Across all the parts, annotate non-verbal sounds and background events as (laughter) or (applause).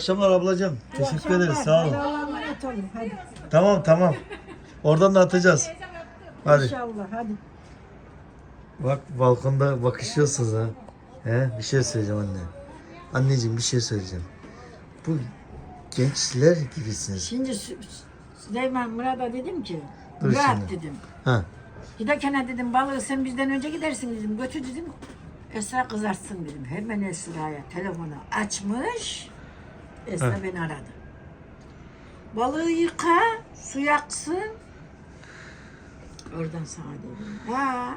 akşamlar ablacığım. Teşekkür ederiz. Sağ olun. Allah'a emanet olun. Hadi. Tamam tamam. Oradan da atacağız. Hadi. İnşallah hadi. Bak balkonda bakışıyorsunuz ha. He, bir şey söyleyeceğim anne. Anneciğim bir şey söyleyeceğim. Bu gençler gibisiniz. Şimdi Sü- Süleyman Murat'a dedim ki Dur Murat şimdi. dedim. Ha. Giderken dedim balığı sen bizden önce gidersin dedim. Götür dedim. Esra kızartsın dedim. Hemen Esra'ya telefonu açmış. Esra He. beni aradı. Balığı yıka, su yaksın. Oradan sana dedim. Ha.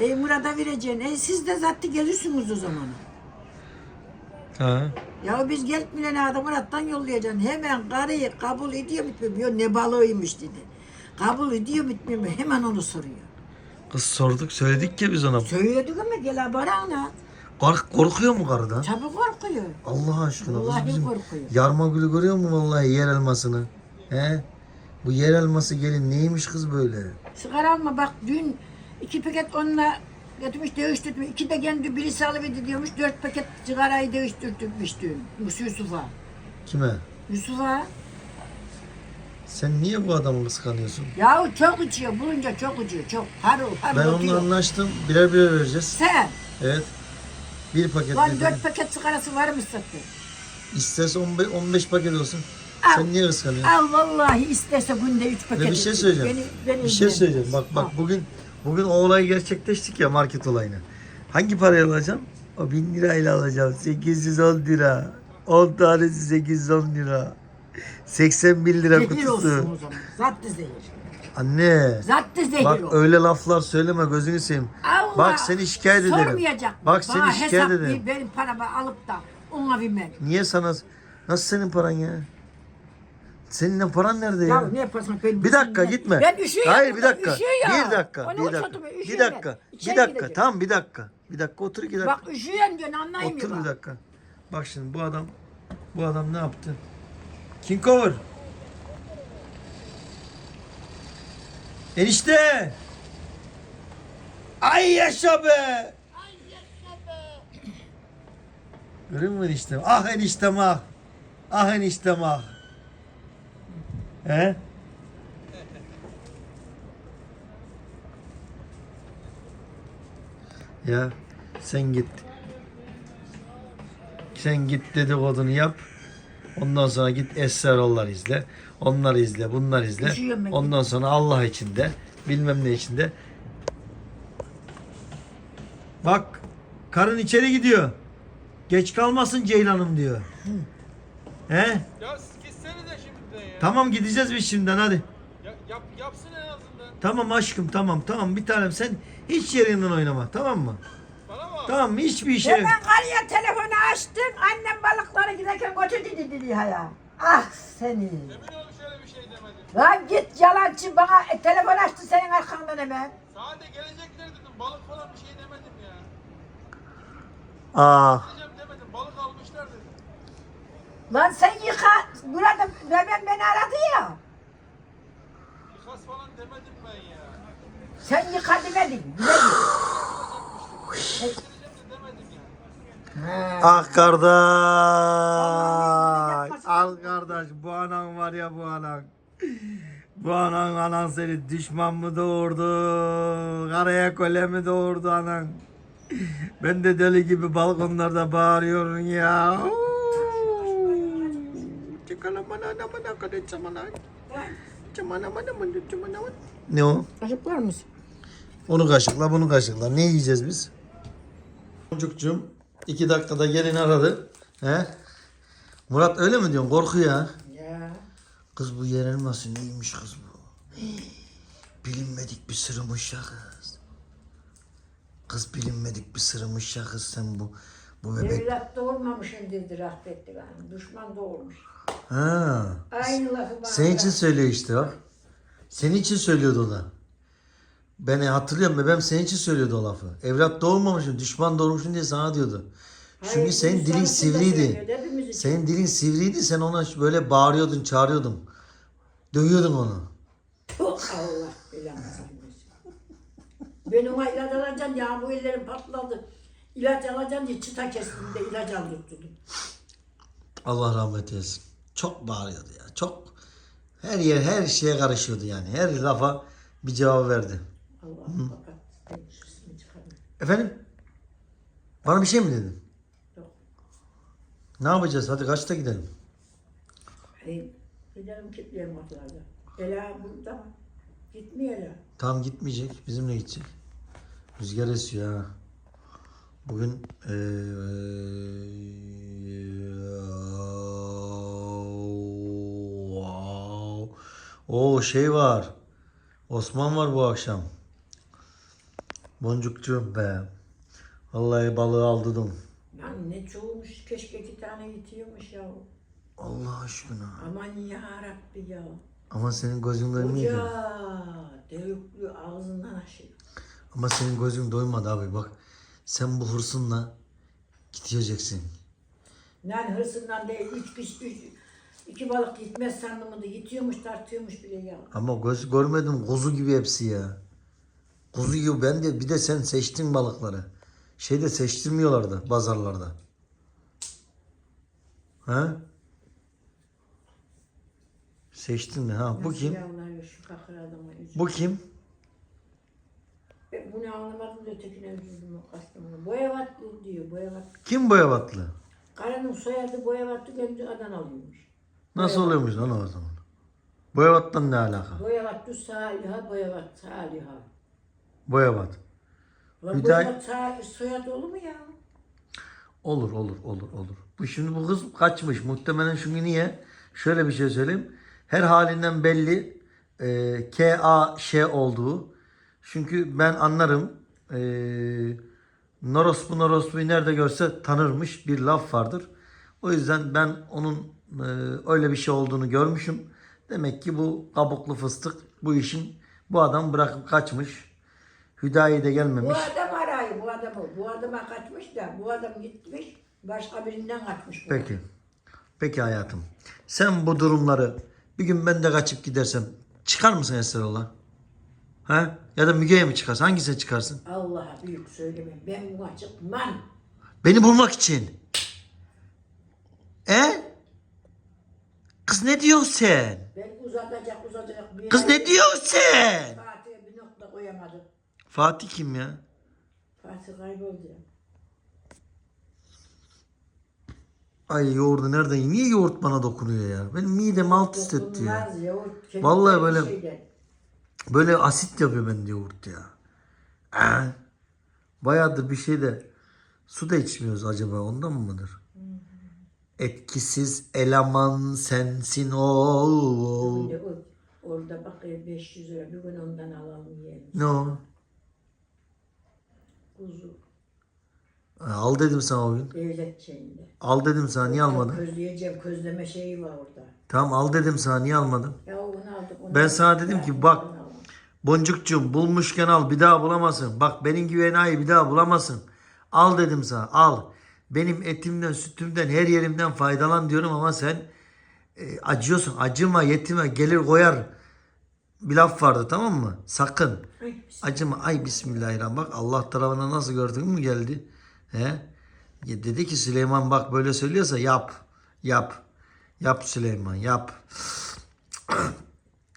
E Murat'a vereceksin. E siz de zaten gelirsiniz o zaman. Ha. Ya biz gelmeden adam Murat'tan yollayacaksın. Hemen karıyı kabul ediyor? Yok, ne balığıymış dedi. Kabul ediyor mu? Hemen onu soruyor. Kız sorduk söyledik ya biz ona. Söylüyorduk ama gel bana anlat. Kork- korkuyor mu karıdan? Tabii korkuyor. Allah aşkına kız Vallahi bizim korkuyor. yarma gülü görüyor mu vallahi yer elmasını? He? Bu yer elması gelin neymiş kız böyle? Sigara alma bak dün iki paket onunla götürmüş dövüştürmüş. İki de kendi birisi alıverdi diyormuş. Dört paket sigarayı dövüştürtmüş dün. Yus- Yusuf'a. Kime? Yusuf'a. Sen niye bu adamı kıskanıyorsun? Yahu çok içiyor. Bulunca çok içiyor. Çok harıl harıl Ben onunla oturuyor. anlaştım. Birer birer vereceğiz. Sen. Evet. Bir paket Lan dedim. dört paket sigarası var mı sattın? İsterse 15, 15 paket olsun. Al. Sen niye kıskanıyorsun? Al vallahi istese günde üç paket. Ve bir şey söyleyeceğim. Beni, beni bir şey söyleyeceğim. Bak bak Al. bugün bugün o olayı gerçekleştik ya market olayını. Hangi parayı alacağım? O 1000 lirayla alacağım. 810 lira. 10 tanesi 810 lira. 81 lira Zehir kutusu. olsun o zaman. Zattı zehir. Anne. Zattı zehir Bak o. öyle laflar söyleme gözünü seveyim. Allah Bak seni şikayet ederim. Sormayacak. Bak seni Bana şikayet hesap ederim. değil, Benim paramı alıp da ona vermem. Niye sana nasıl senin paran ya? Senin ne paran nerede ya? Ya ne yaparsan ben Bir dakika üşüyorum. gitme. Ben üşüyorum. Hayır bir dakika. üşüyorum. Bir dakika. Onu Bir dakika. uçurdum, Bir üşüyorum dakika. ben. Bir İçeri dakika. gideceğim. Tamam bir dakika. Bir dakika otur iki dakika. Bak üşüyorum diyorsun anlayayım Otur bir bak? dakika. Bak şimdi bu adam bu adam ne yaptı? King Cover. Enişte. Ay yaşa be. Görüyor musun eniştem? Ah eniştem ah. Ah eniştem ah. He? Ya sen git. Sen git dedikodunu yap. Ondan sonra git esrarollar izle. Onlar izle, bunlar izle. Ondan sonra Allah içinde, bilmem ne içinde. Bak, karın içeri gidiyor. Geç kalmasın Ceylan'ım diyor. He? Ya siz gitsene de şimdiden ya. Tamam gideceğiz biz şimdiden hadi. Ya, yap, yapsın en azından. Tamam aşkım tamam tamam bir tanem sen hiç yerinden oynama tamam mı? Bana mı? Tamam hiçbir işe. Hemen karıya telefonu açtım. Annem balıkları giderken götürdü dedi diye ya. Ah seni. Emin ol şöyle bir şey demedim. Lan git yalancı bana e, telefon açtı senin arkandan hemen. Sade gelecekler dedim. Balık falan bir şey demedim demedim. Balık almışlar dedim. Lan sen yıka. Burada ben beni aradı ya. Yıkas falan demedim ben ya. Sen yıka demedin. Demedin. Ah kardeş. Al kardeş bu anan var ya bu anan. Bu anan anan seni düşman mı doğurdu? Karaya kole mi doğurdu anan? Ben de deli gibi balkonlarda bağırıyorum ya. Ne o? Kaşık var mısın? Onu kaşıkla bunu kaşıkla. Ne yiyeceğiz biz? Çocukcuğum iki dakikada gelin aradı. He? Murat öyle mi diyorsun? Korkuyor ha. Ya. Kız bu yer elması neymiş kız bu? Bilinmedik bir sırmış ya kız. Kız bilinmedik bir sırmış ya kız sen bu. Bu bebek. Evlat doğurmamışım dedi rahmetli hanım. Düşman doğurmuş. Ha. Aynı lafı bana. Senin için söylüyor işte bak. Senin için söylüyordu o da. Beni hatırlıyorum bebeğim senin için söylüyordu o lafı. Evlat doğurmamışsın, düşman doğurmuşsun diye sana diyordu. Çünkü Hayır, senin dilin sivriydi. Senin dilin sivriydi, sen ona böyle bağırıyordun, çağırıyordun. Dövüyordun onu. Allah. Ben ona ilaç alacağım ya bu ellerim patladı. İlaç alacağım diye çıta kestim de ilaç aldırttım. Allah rahmet eylesin. Çok bağırıyordu ya. Çok her yer her şeye karışıyordu yani. Her lafa bir cevap verdi. Allah fakat. Efendim? Bana bir şey mi dedin? Yok. Ne yapacağız? Hadi kaçta gidelim? Hey, gidelim kitleyelim atlarda. Ela burada? Gitmiyor Ela. Tam gitmeyecek. Bizimle gidecek. Rüzgar esiyor ha. Bugün eee o şey var. Osman var bu akşam. Boncukcuğum be. Vallahi balığı aldırdım. Lan ne çoğumuş keşke iki tane yitiyormuş ya. Allah aşkına. Aman ya Rabbi ya. Ama senin gözün doymuyor. ki. Koca delikli ağzından aşıyor. Ama senin gözün doymadı abi bak. Sen bu hırsınla gideceksin. Lan hırsından değil, üç kişi, üç, iki balık gitmez sandım da yitiyormuş, tartıyormuş bile ya. Ama göz görmedim kuzu gibi hepsi ya. Kuzu gibi ben de bir de sen seçtin balıkları. Şeyde seçtirmiyorlardı pazarlarda. Ha? Seçtin mi? Ha bu Nasıl kim? yavrular şu kakır adamı üzüldüm. Bu kim? Ben bunu anlamadım da ötekine üzüldüm o Kastamonu'na. Boyavatlı diyor, Boyavatlı. Kim Boyabatlı? Karanın soyadı Boyavatlı, kendi adan alıyormuş. Nasıl oluyormuş lan o zaman? Boyabat'tan ne alaka? Boyavatlı Saliha, Boyavat Saliha. Boyabat. Lan Bir daha- Boyavat Saliha soyadı olur mu ya? Olur olur olur olur. Bu şimdi bu kız kaçmış. Muhtemelen çünkü niye? Şöyle bir şey söyleyeyim. Her halinden belli e, K A Ş olduğu. Çünkü ben anlarım. E, Norospu Norospu'yu nerede görse tanırmış bir laf vardır. O yüzden ben onun e, öyle bir şey olduğunu görmüşüm. Demek ki bu kabuklu fıstık bu işin bu adam bırakıp kaçmış. Hüdayi de gelmemiş. Bu adam arayı, bu adamı. Bu adama kaçmış da, bu adam gitmiş, başka birinden kaçmış. bu. Peki. Peki hayatım. Sen bu durumları bir gün ben de kaçıp gidersem çıkar mısın Esrarollah? Ha? Ya da Müge'ye mi çıkarsın? Hangisine çıkarsın? Allah'a büyük söyleme. Ben buna çıkmam. Beni bulmak için. E? Kız ne diyorsun sen? Ben uzatacak uzatacak bir Kız ne diyorsun sen? Fatih'e bir nokta koyamadım. Fatih kim ya? Fatih kayboldu ya. Ay yoğurdu nereden? Niye yoğurt bana dokunuyor ya? Benim midem alt üst etti ya. Dokunmaz Vallahi böyle- şeyden. Böyle asit yapıyor bende yoğurt ya. Aa, bayağıdır bir şey de su da içmiyoruz acaba ondan mıdır? Etkisiz eleman sensin o. Orada bak e, 500 lira bir gün ondan alalım yiyelim. Ne o? Kuzu Al dedim sana o gün. devlet şeyinde. Al dedim sana niye almadın? Közleyeceğim közleme şeyi var orada. Tamam al dedim sana niye almadın? Ya onu aldık. Onu Ben sana dedim ki, bak. Boncukcuğum bulmuşken al bir daha bulamazsın. Bak benim gibi enayi bir daha bulamazsın. Al dedim sana al. Benim etimden sütümden her yerimden faydalan diyorum ama sen e, acıyorsun. Acıma yetime gelir koyar. Bir laf vardı tamam mı? Sakın. Acıma. Ay bismillahirrahmanirrahim. Bak Allah tarafına nasıl gördün mü geldi. He? Dedi ki Süleyman bak böyle söylüyorsa yap. Yap. Yap Süleyman yap.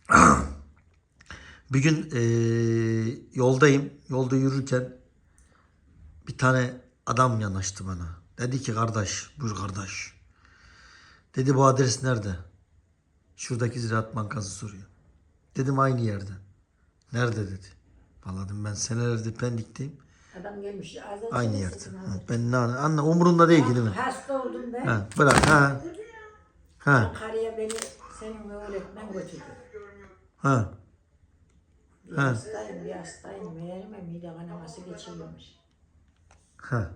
(clears throat) Bir gün eee, yoldayım. Yolda yürürken bir tane adam yanaştı bana. Dedi ki kardeş, buyur kardeş. Dedi bu adres nerede? Şuradaki Ziraat Bankası soruyor. Dedim aynı yerde. Nerede dedi. Vallahi dedim ben senelerdir Pendik'teyim. Adam gelmiş. Aynı yerde. Ha, Ben ne anne umurunda değil ki değil mi? Hasta oldum ben. Ha, bırak ha. Ha, Karıya beni senin öğretmen götürdü. ha. Bir Ha. hastayım, bir hastayım. Meğerime mide kanaması geçiriyormuş. Ha.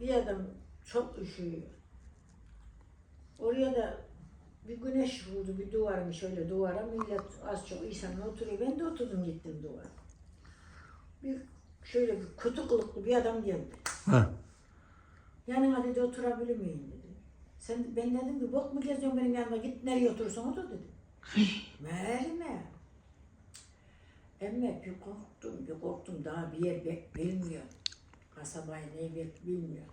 Bir adam çok üşüyor. Oraya da bir güneş vurdu, bir duvarmış şöyle duvara. Millet az çok insanla oturuyor. Ben de oturdum gittim duvara. Bir şöyle bir kutu kılıklı bir adam geldi. Ha. Yanına dedi oturabilir miyim dedi. Sen ben dedim ki bok mu geziyorsun benim yanıma git nereye oturursan otur dedi. Meğerime. Emme bir korktum bir korktum daha bir yer be- bilmiyor. Kasabayı neyi be- bilmiyor.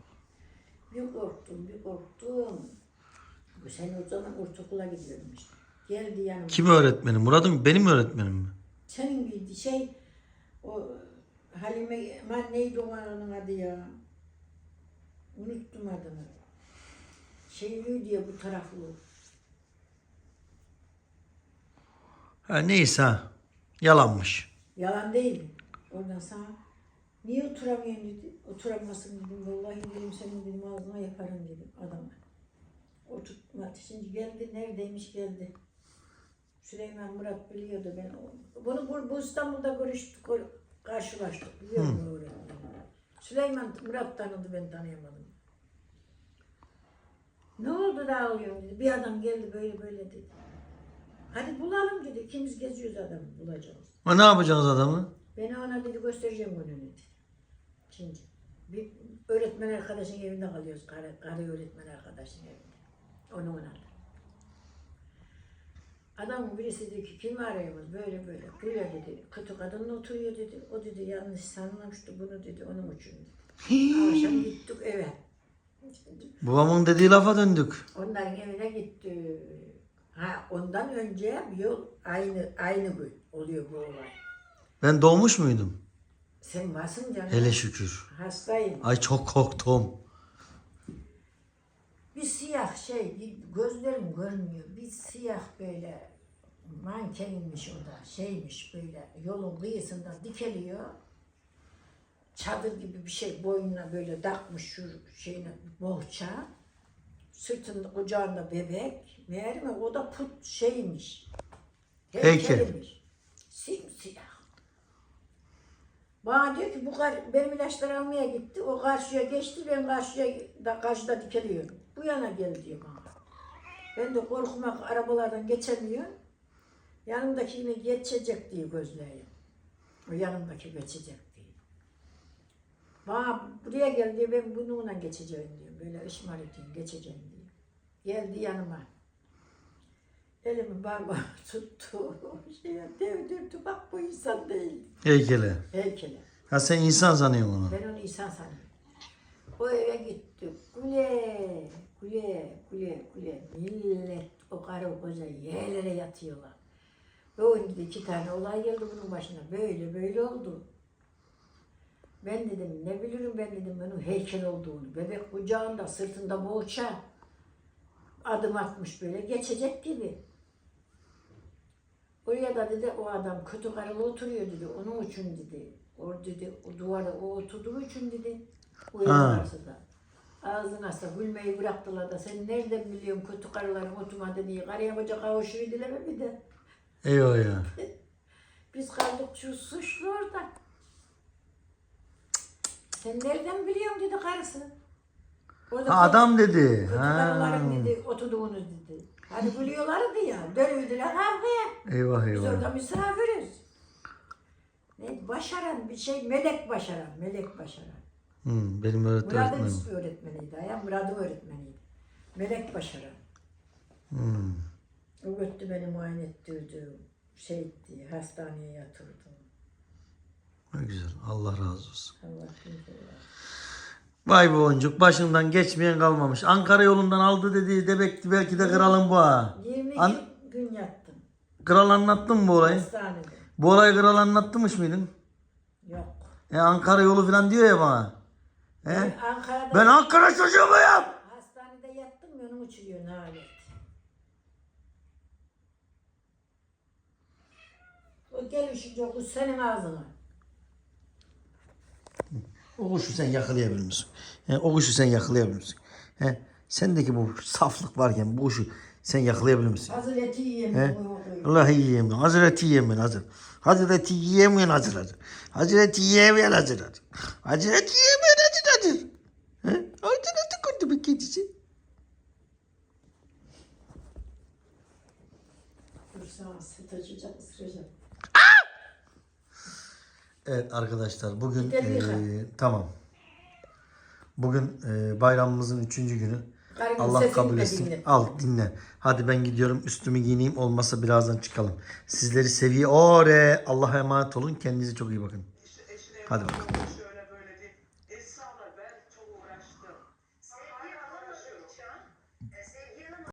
Bir korktum, bir korktum. Bu sen o zaman ortaokula gidiyordun işte. Geldi yanıma. Kim öğretmenim? Murat'ım benim öğretmenim mi? Senin bir şey, o Halime, man neydi o ananın adı ya? Unuttum adını. Şeyli diye bu taraflı. Ha neyse ha. Yalanmış. Yalan değil. Ondan sonra niye oturamıyorsun dedi. Oturamazsın dedim. Vallahi dedim senin dedim ağzına yaparım dedim adama. Oturtmadı. Şimdi geldi neredeymiş geldi. Süleyman Murat biliyordu ben. Bunu bu, bu İstanbul'da görüştük, gör- karşılaştık. Biliyor musun öğretmeni? Süleyman Murat tanıdı ben tanıyamadım. Ne oldu da ağlıyorsun dedi. Bir adam geldi böyle böyle dedi. Hadi bulalım dedi. İkimiz geziyoruz adamı bulacağız. Ha, ne yapacağız adamı? Ben ona dedi göstereceğim bunu dedi. Şimdi bir öğretmen arkadaşın evinde kalıyoruz. Karı, karı öğretmen arkadaşın evinde. Onu ona. Adamın birisi dedi ki kim arıyoruz böyle böyle. Buraya dedi. Kötü kadınla oturuyor dedi. O dedi yanlış sanmamıştı bunu dedi onun için dedi. Akşam gittik eve. Babamın dediği lafa döndük. Onların evine gitti. Ha ondan önce bir yıl aynı aynı gün oluyor bu olay. Ben doğmuş muydum? Sen varsın canım. Hele şükür. Hastayım. Ay çok korktum. Bir siyah şey, gözlerim görmüyor. Bir siyah böyle mankenmiş o da, şeymiş böyle yolun kıyısında dikeliyor. Çadır gibi bir şey boynuna böyle takmış şu şeyine bohça. Sırtında kucağında bebek. Meğer mi o da put şeymiş. Heykel. Heykelmiş. Simsiyah. Bana diyor ki bu kar, benim ilaçları almaya gitti. O karşıya geçti. Ben karşıya da karşıda dikeliyorum. Bu yana gel diyor bana. Ben de korkmak arabalardan geçemiyorum. Yanımdaki yine geçecek diye gözleyim. O yanımdaki geçecek diye. Bana buraya gel diyor ben bununla geçeceğim diyor. Böyle ışmar edeyim geçeceğim diyor. Geldi yanıma. Elimi parmağımı (laughs) tuttu. Şeye devdirdi. Bak bu insan değil. Heykele. Heykele. Ha sen insan sanıyorsun onu. Ben onu insan sanıyorum. O eve gittik. Kule, kule, kule, kule. Millet o karı koca yerlere yatıyorlar. Böyle iki tane olay geldi bunun başına. Böyle böyle oldu. Ben dedim ne bilirim ben dedim bunun heykel olduğunu. Bebek kucağında sırtında boğça. Adım atmış böyle geçecek gibi. Oraya da dedi o adam kötü karılı oturuyor dedi. Onun için dedi. O dedi o duvara o oturduğu için dedi. O Ha. da. Ağzına asa gülmeyi bıraktılar da sen nereden biliyorsun kötü karıların oturmadığını diye. Karıya koca kavuşuyor dileme bir de. Eyvah ya. (laughs) Biz kaldık şu suçlu orada. Sen nereden biliyorsun dedi karısı. O da Ha adam dedi. Ha. karıların dedi oturduğunu dedi. Hani biliyorlardı ya. Dönüydüler kavgaya. Eyvah Biz eyvah. orada misafiriz. Ne başaran bir şey melek başaran, melek başaran. Hmm, benim öğretmenim. Murad'ın öğretmeniydi ya, Murad'ın öğretmeniydi. Melek başaran. Hmm. O götürdü beni muayene ettirdi. Şey etti, hastaneye yatırdı. Ne güzel. Allah razı olsun. Allah Vay boncuk başından geçmeyen kalmamış. Ankara yolundan aldı dedi debekti belki de kralın bu ha. 22 An- gün yattım Kral anlattın mı bu olayı? hastanede. Bu olayı kral anlattımış mıydın? Yok. E, Ankara yolu falan diyor ya bana. He? Ben Ankara'da Ben Ankara çocuğu muyum? hastanede yattım, yanım uçuruyor nalet. O gelişince o senin ağzına. O kuşu sen yakalayabilir misin? He, o kuşu sen yakalayabilir misin? He, sendeki bu saflık varken bu kuşu sen yakalayabilir misin? Hazır eti He? yiyemiyorum. Allah yiyemiyor. Hazreti yiyemeyen hazır. Hazreti yiyemeyen hazır hazır. Hazreti yiyemeyen hazır hazır. Hazreti yiyemeyen hazır hazır. He? Hazreti kurdu bir kedisi. Dur sana süt açacak, ısıracak. Evet arkadaşlar bugün eee, tamam. Bugün eee, bayramımızın üçüncü günü. Karımın Allah kabul etsin. dinle. Al dinle. Hadi ben gidiyorum üstümü giyineyim olmazsa birazdan çıkalım. Sizleri seviye. Ore. Allah'a emanet olun. Kendinize çok iyi bakın. Hadi bakalım.